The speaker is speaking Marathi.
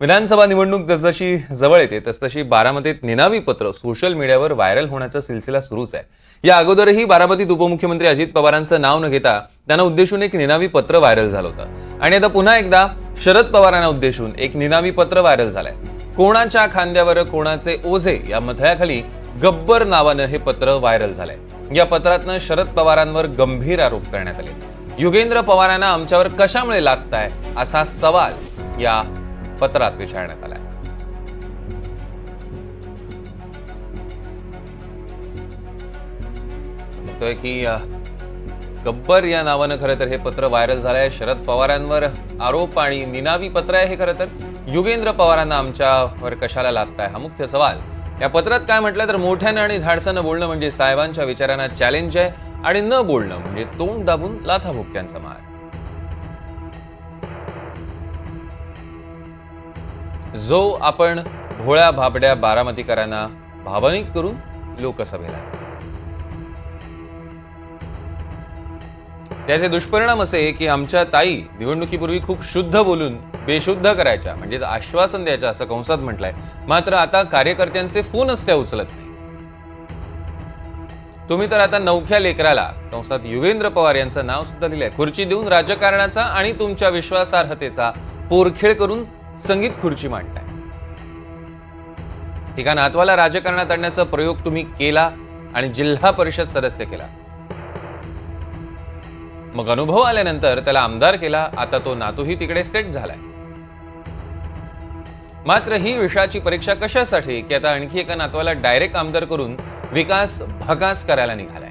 विधानसभा निवडणूक जसजशी जवळ येते तसतशी बारामतीत निनावी पत्र सोशल मीडियावर व्हायरल होण्याचा सिलसिला सुरूच आहे. या अगोदरही बारामतीत उपमुख्यमंत्री अजित पवारांचं नाव न घेता त्यांना उद्देशून एक निनावी पत्र व्हायरल झालं होतं. आणि आता पुन्हा एकदा शरद पवारांना उद्देशून एक निनावी पत्र व्हायरल झालंय. कोणाच्या खांद्यावर कोणाचे ओझे या मथळ्याखाली गब्बर नावानं हे पत्र व्हायरल झालंय. या पत्रातनं शरद पवारांवर गंभीर आरोप करण्यात आले. युगेंद्र पवारांना आमच्यावर कशामुळे लागताय असा सवाल या पत्रात विचारण्यात आलाय. म्हणतोय की गब्बर या नावानं खरं तर हे पत्र व्हायरल झालंय. शरद पवारांवर आरोप आणि निनावी पत्र आहे हे खरं तर. युगेंद्र पवारांना आमच्यावर कशाला लागताय हा मुख्य सवाल. या पत्रात काय म्हटलं तर मोठ्यानं आणि धाडसानं बोलणं म्हणजे साहेबांच्या विचारांना चॅलेंज आहे आणि न बोलणं म्हणजे तोंड दाबून लाथाभुक्यांचा मार. जो आपण भोळ्या भाबड्या बारामतीकरांना भावनिक करून लोकसभेला. त्याचे दुष्परिणाम असे की आमच्या ताई निवडणुकीपूर्वी खूप शुद्ध बोलून बेशुद्ध करायच्या म्हणजे आश्वासन द्यायच्या असं कंसात म्हटलंय. मात्र आता कार्यकर्त्यांचे फोनच त्या उचलत नाही. तुम्ही तर आता नवख्या लेकराला कंसात युगेंद्र पवार यांचं नाव सुद्धा दिलंय खुर्ची देऊन राजकारणाचा आणि तुमच्या विश्वासार्हतेचा पोरखेळ करून संगीत खुर्ची मांडताय. एका नातवाला राजकारणात आणण्याचा प्रयोग तुम्ही केला आणि जिल्हा परिषद सदस्य केला. मग अनुभव आल्यानंतर त्याला आमदार केला आता तो नातूही तिकडे सेट झालाय. मात्र ही विषयाची परीक्षा कशासाठी की आता आणखी एका नातवाला डायरेक्ट आमदार करून विकास भकास करायला निघालाय.